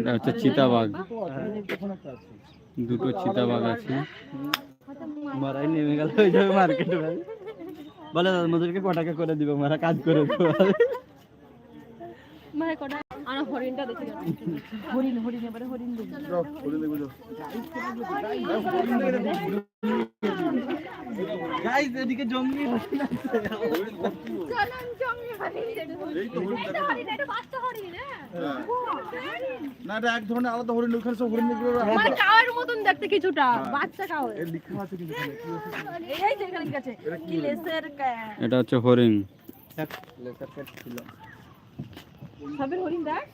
এটা হচ্ছে চিতাবাঘ। দুটো চিতাবাঘ আছে। মারাই নেমে গেল ওই যাবে মার্কেটে বলে দাদা মোদেরকে ক টাকা করে দিব মারা কাজ করে দেবো কটা? আর হরিণটা দেখে হরিণ হরিণ এবারে হরিণ দেখি। গাইস এদিকে জঙ্গলি চলন জঙ্গলি হরিণ। এটা হরিণ এটা বাচ্চা হরিণ হ্যাঁ। না এটা এক ধরনের আলাদা হরিণ ওখানে সব হরিণ মানে কাওয়ার মতন দেখতে কিছুটা বাচ্চা কাওয়ার। এর লিখা আছে কিন্তু? এই যে এখানে কি আছে কি লেসের এটা হচ্ছে হরিণ। ছিল? সবের হরিণ দেখ।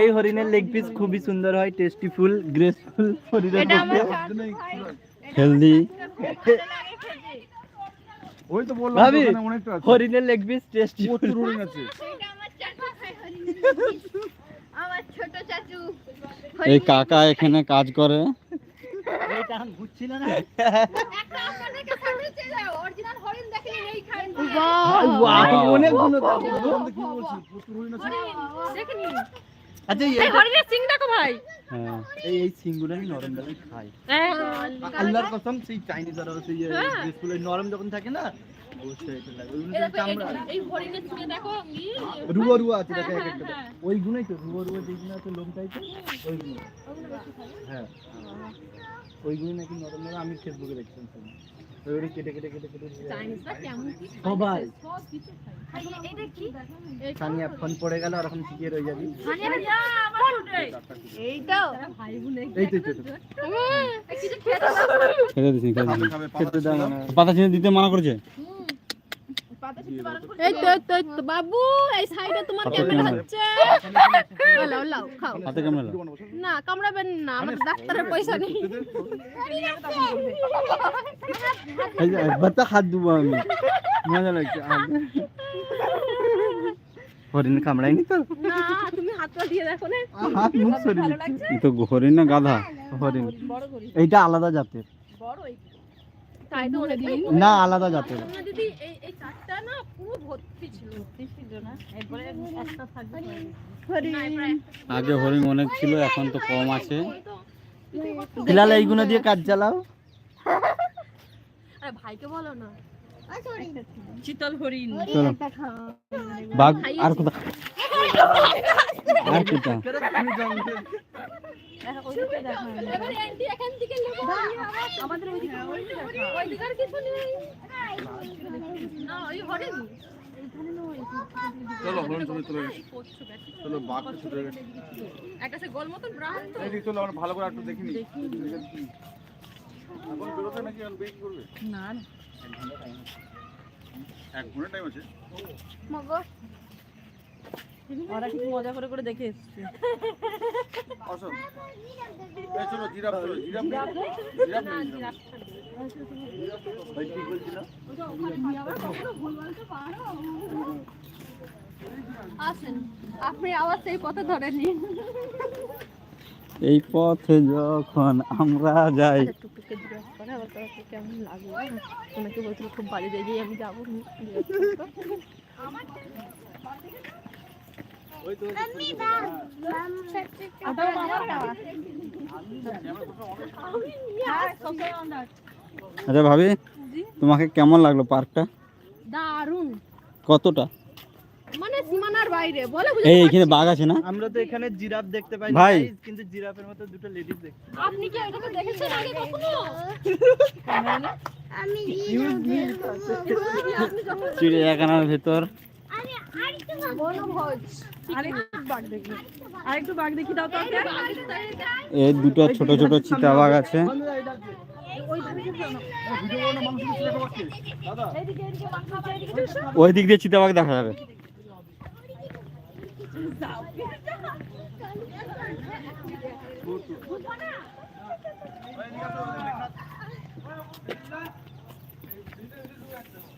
এই হরিণের লেগ পিস খুবই সুন্দর হয় টেস্টিফুল গ্রেসফুল হরিণের এটা হেলদি ওই তো বললাম অনেকটা হরিণের লেগ পিস টেস্টিফুল প্রচুর হরিণ আছে। আমার ছোট চাচু এই কাকা এখানে কাজ করে। দেখেন। আচ্ছা এই এই- হরিণের সিং দেখো ভাই। হ্যাঁ এই এই সিংগুলো আমি নরম বেলায় খাই। হ্যাঁ। আল্লাহর কসম সেই চাইনিজ আর সেই হ্যাঁ। নরম যখন থাকে না রুয়া রুয়া আছে হ্যাঁ, হ্যাঁ, তো রুয়া রুয়া যেগুলো আছে লোম হ্যাঁ। নাকি নরম নরম আমি ফেসবুকে দেখছিলাম কেটে কেটে কেটে কেটে সবাই সানিয়া ফোন পড়ে গেল ওরকম শিখিয়ে রয়ে যাবি। এই তো। তো, তো। খেতে পাতা ছিঁড়ে দিতে মানা করেছে? এই তো এই তো, এই তো বাবু এই সাইডে তোমার ক্যামেরা ক্যামেরা। হচ্ছে। লাও লাও খাও। হাতে কেমন না কামড়াবেন না আমার ডাক্তারের পয়সা নেই। এই যে একবার হাত দেবো আমি। মজা লাগছে হরিণ কামড়ায়নি তো? না তুমি হাতটা দিয়ে দেখো না। হাত মুখ সরিয়ে তো হরিণ না গাধা? হরিণ। এইটা আলাদা জাতের। বড় না আলাদা জাতের। দিদি এই এই চারটা না পুরো ভর্তি ছিল। ভর্তি ছিল না? এরপরে একটা থাকবে না, এরপরে একটা- আগে হরিণ। অনেক ছিল এখন তো কম আছে। ফিলাল এইগুলো দিয়ে কাজ চালাও। আরে ভাইকে বলো না। চিতল হরিণ। চলো। বাঘ আর আর কোথা চলো হরিণ চলে চলে গেছে এই কচ্ছপ আছে। চলো বাঘ চলে গেছে একটা সে গোল মতন ব্রাউন তো এই চলো আমরা ভালো করে একটু দেখিনি এখন বেরোতে নাকি এখন বেশি করবে? না। এক ঘণ্টা টাইম আছে। ওরা ঠিক মজা করে করে দেখে এসছে। আসো এই চলো জিরাফ চলো জিরাফ? জিরাফ জিরাফ ভাই কি বলছিল আসেন আপনি আবার সেই পথে ধরে নিন। এই পথে যখন আমরা যাই। আচ্ছা, টুকটুকে জিজ্ঞাসা করে আবার তোরা কেমন লাগল তোমাকে বলছিল খুব বাজে জায়গায় আমি যাব। আচ্ছা ভাবি তোমাকে কেমন লাগল পার্কটা? দারুণ কতটা? মানে সীমানার বাইরে বলে বুঝে এই এখানে বাঘ আছে না? আমরা তো এখানে জিরাফ দেখতে পাই ভাই। কিন্তু জিরাফের মতো দুটো লেডিস দেখতে আপনি কি এটাকে দেখেছেন আগে কখনো? আপনি চিড়িয়াখানার ভেতর। এই দুটো ছোট ছোট চিতাবাঘ আছে। ওই দিক দিয়ে চিতাবাঘ দেখা যাবে।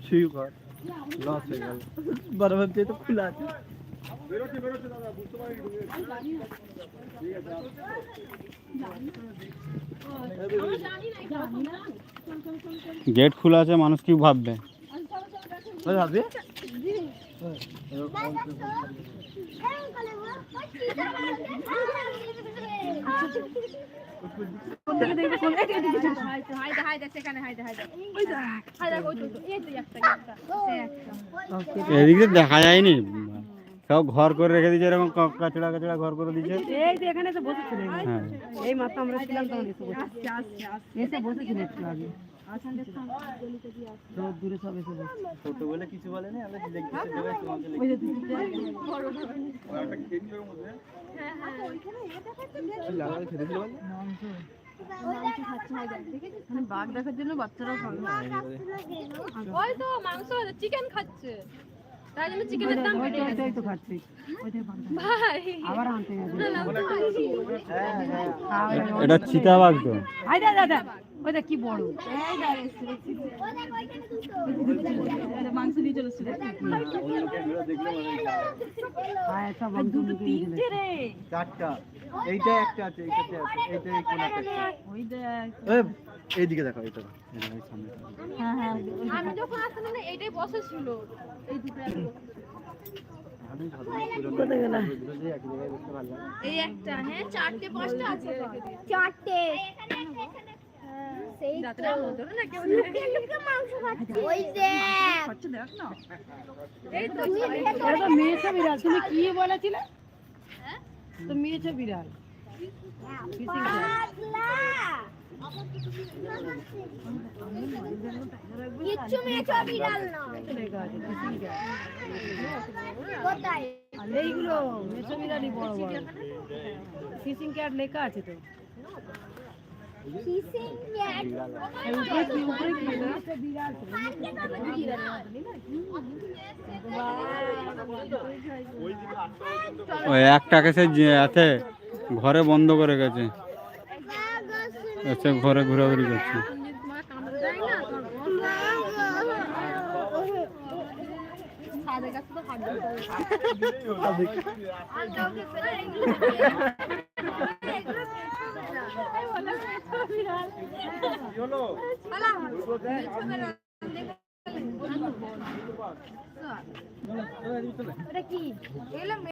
শুরু কর লস হয়ে গেল বরাবর দিয়ে তো খোলা আছে বেরোচ্ছে বেরোচ্ছে দাদা বুঝতে পারিনি গেট খোলা আছে মানুষ কি ভাববে ওই এদিকে দেখা যায়নি। সব ঘর করে রেখে দিয়েছে এরকম কাচড়া কাচড়া ঘর করে দিয়েছে। এই যে এখানে তো বসেছিল। হ্যাঁ। এই মাত্র আমরা ছিলাম তখন এসে বসে এসে বসেছিল একটু আগে। সব দূরে সব এসে ছোট বলে কিছু বলেনি আমরা দেখতেছি দেবে তোমাকে ওই যে দুটো একটা কেন্দ্রের মধ্যে লাগাতে খেতে দিল বলে বাঘ দেখার জন্য বাচ্চারাও পাগল ওই তো মাংস চিকেন খাচ্ছে তাই জন্য চিকেনের দাম বেড়ে গেছে তো খাচ্ছে। ভাই আবার আনতে গেছে এটা চিতাবাঘ তো দাদা ওই দেখ কি বড়? মাংস দিয়ে চলে মনে হয় দুটো তিনটে রে। চারটা। এইটা একটা আছে এইটাতে আছে এইটা এই কোনাতে একটা ওই দেখ। এইদিকে দেখো এটা এই দেখো, এই সামনে। হ্যাঁ হ্যাঁ। আমি যখন আসলাম না এইটাই বসেছিল এই দুটো একদম। আমি ভালো কোথায় গেলাম এক জায়গায় বসতে পারলাম এই একটা হ্যাঁ চারটে পাঁচটা আছে। চারটে। সেই ওই তো মেয়েছে বিড়াল তুমি কি বলেছিলে? তো মেয়েছে বিড়াল। কিচ্ছু মেয়েছো বিড়াল না। লেখা আছে fishing cat। কোথায় এইগুলো বিড়ালই বড় বড়। ফিশিং ক্যাট লেখা আছে তো। ওই একটাকে সে আছে ঘরে বন্ধ করে গেছে। এসে ঘরে ঘোরাঘুরি করছে তোমার কামড় দেয় না তোমার সাদে গাছে তো হাত দিতে হবে আর কাউকে ফেলে কি